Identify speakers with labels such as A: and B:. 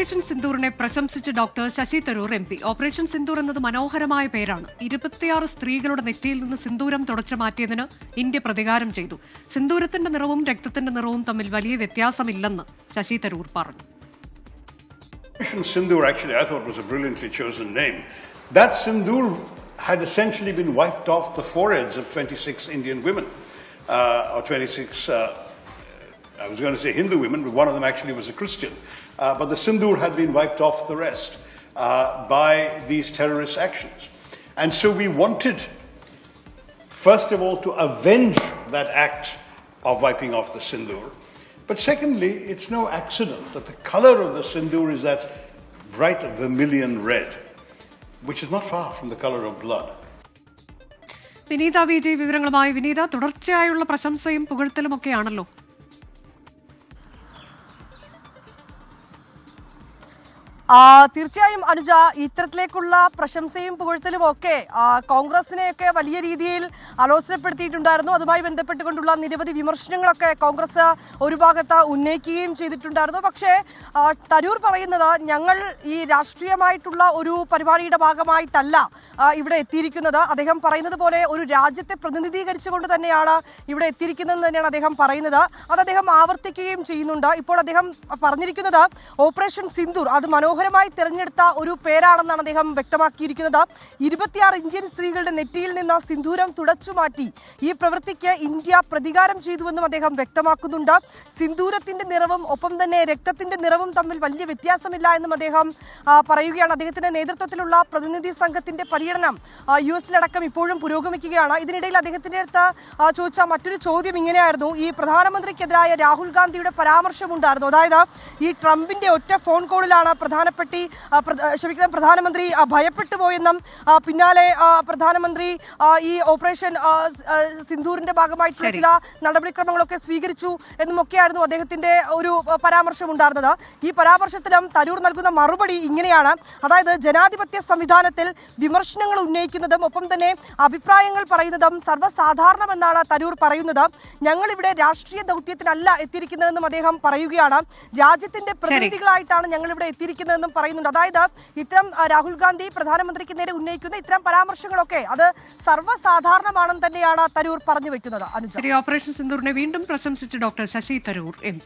A: Operation സിന്ദൂറിനെ പ്രശംസിച്ച് doctor Shashi Tharoor M P. Operation Sindoor എന്നത് മനോഹരമായ പേരാണ്. ഇരുപത്തിയാറ് സ്ത്രീകളുടെ നെറ്റിയിൽ നിന്ന് സിന്ദൂരം തുടച്ചു മാറ്റിയതിന് ഇന്ത്യ പ്രതികാരം ചെയ്തു. സിന്ദൂരത്തിന്റെ നിറവും രക്തത്തിന്റെ നിറവും തമ്മിൽ വലിയ വ്യത്യാസമില്ലെന്ന് ശശി തരൂർ പറഞ്ഞു.
B: Thought was a brilliantly chosen name. That Sindoor had essentially been wiped off the foreheads of 26 Indian women, uh, or 26, uh, I was going to say Hindu women, but one of them actually was a Christian. Uh, but the Sindoor had been wiped off the rest uh, by these terrorist actions. And so we wanted, first of all, to avenge that act of wiping off the Sindoor. But secondly, it's no accident that the color of the Sindoor is that bright vermilion red, which is not far from the color of blood.
A: വിനീത വിജയ് വിവരങ്ങളുമായി വിനീത തുടർച്ചയായുള്ള പ്രശംസയും പുകഴ്ത്തലുമൊക്കെയാണല്ലോ
C: ആ, തീർച്ചയായും അനുജ ഇത്തരത്തിലേക്കുള്ള പ്രശംസയും പുകഴ്ത്തലും ഒക്കെ കോൺഗ്രസിനെയൊക്കെ വലിയ രീതിയിൽ അലോസരപ്പെടുത്തിയിട്ടുണ്ടായിരുന്നു. അതുമായി ബന്ധപ്പെട്ടുകൊണ്ടുള്ള നിരവധി വിമർശനങ്ങളൊക്കെ കോൺഗ്രസ് ഒരു ഭാഗത്ത് ഉന്നയിക്കുകയും ചെയ്തിട്ടുണ്ടായിരുന്നു. പക്ഷേ തരൂർ പറയുന്നത് ഞങ്ങൾ ഈ രാഷ്ട്രീയമായിട്ടുള്ള ഒരു പരിപാടിയുടെ ഭാഗമായിട്ടല്ല ഇവിടെ എത്തിയിരിക്കുന്നത്. അദ്ദേഹം പറയുന്നത് പോലെ ഒരു രാജ്യത്തെ പ്രതിനിധീകരിച്ചുകൊണ്ട് തന്നെയാണ് ഇവിടെ എത്തിയിരിക്കുന്നതെന്ന് തന്നെയാണ് അദ്ദേഹം പറയുന്നത്. അത് അദ്ദേഹം ആവർത്തിക്കുകയും ചെയ്യുന്നുണ്ട്. ഇപ്പോൾ അദ്ദേഹം പറഞ്ഞിരിക്കുന്നത് ഓപ്പറേഷൻ സിന്ദൂർ അത് മനോഹരമായി തിരഞ്ഞെടുത്ത ഒരു പേരാണെന്നാണ് അദ്ദേഹം വ്യക്തമാക്കിയിരിക്കുന്നത്. ഇരുപത്തിയാറ് ഇന്ത്യൻ സ്ത്രീകളുടെ നെറ്റിയിൽ നിന്ന് സിന്ദൂരം തുടച്ചു മാറ്റി ഈ പ്രവൃത്തിക്ക് ഇന്ത്യ പ്രതികാരം ചെയ്തുവെന്നും അദ്ദേഹം വ്യക്തമാക്കുന്നുണ്ട്. സിന്ദൂരത്തിന്റെ നിറവും ഒപ്പം തന്നെ രക്തത്തിന്റെ നിറവും തമ്മിൽ വലിയ വ്യത്യാസമില്ല എന്നും അദ്ദേഹം പറയുകയാണ്. അദ്ദേഹത്തിന്റെ നേതൃത്വത്തിലുള്ള പ്രതിനിധി സംഘത്തിന്റെ പര്യടനം യു എസിലടക്കം ഇപ്പോഴും പുരോഗമിക്കുകയാണ്. ഇതിനിടയിൽ അദ്ദേഹത്തിന്റെ അടുത്ത് ചോദിച്ച മറ്റൊരു ചോദ്യം ഇങ്ങനെയായിരുന്നു. ഈ പ്രധാനമന്ത്രിക്കെതിരായ രാഹുൽ ഗാന്ധിയുടെ പരാമർശമുണ്ടായിരുന്നു. അതായത് ഈ ട്രംപിന്റെ ഒറ്റ ഫോൺ കോളിലാണ് പ്രധാനപ്പെട്ട പ്ര- ക്ഷമിക്കണം പ്രധാനമന്ത്രി ഭയപ്പെട്ടു പോയെന്നും പിന്നാലെ പ്രധാനമന്ത്രി ഈ ഓപ്പറേഷൻ സിന്ധൂരിന്റെ ഭാഗമായിട്ട് ഭാഗമായിട്ടുള്ള. ചില നടപടിക്രമങ്ങളൊക്കെ സ്വീകരിച്ചു എന്നുമൊക്കെയായിരുന്നു അദ്ദേഹത്തിന്റെ ഒരു പരാമർശം ഉണ്ടായിരുന്നത് ഈ പരാമർശത്തിലും തരൂർ നൽകുന്ന മറുപടി ഇങ്ങനെയാണ്. അതായത് ജനാധിപത്യ സംവിധാനത്തിൽ വിമർശനങ്ങൾ ഉന്നയിക്കുന്നതും ഒപ്പം തന്നെ അഭിപ്രായങ്ങൾ പറയുന്നതും സർവസാധാരണമെന്നാണ് തരൂർ പറയുന്നത്. ഞങ്ങൾ ഇവിടെ രാഷ്ട്രീയ ദൗത്യത്തിനല്ല എത്തിയിരിക്കുന്നതെന്നും അദ്ദേഹം പറയുകയാണ്. രാജ്യത്തിന്റെ പ്രതിനിധികളായിട്ടാണ് ഞങ്ങൾ ഇവിടെ എത്തിയിരിക്കുന്നതെന്നും പറയുന്നുണ്ട്. അതായത് ഇത്തരം രാഹുൽ ഗാന്ധി പ്രധാനമന്ത്രിക്ക് നേരെ ഉന്നയിക്കുന്ന ഇത്തരം പരാമർശങ്ങളൊക്കെ അത് സർവസാധാരണമാണെന്ന് തന്നെയാണ് തരൂർ പറഞ്ഞു വെക്കുന്നത്.
A: ഓപ്പറേഷൻ സിന്ദൂറിനെ വീണ്ടും പ്രശംസിച്ച് ഡോക്ടർ ശശി തരൂർ എം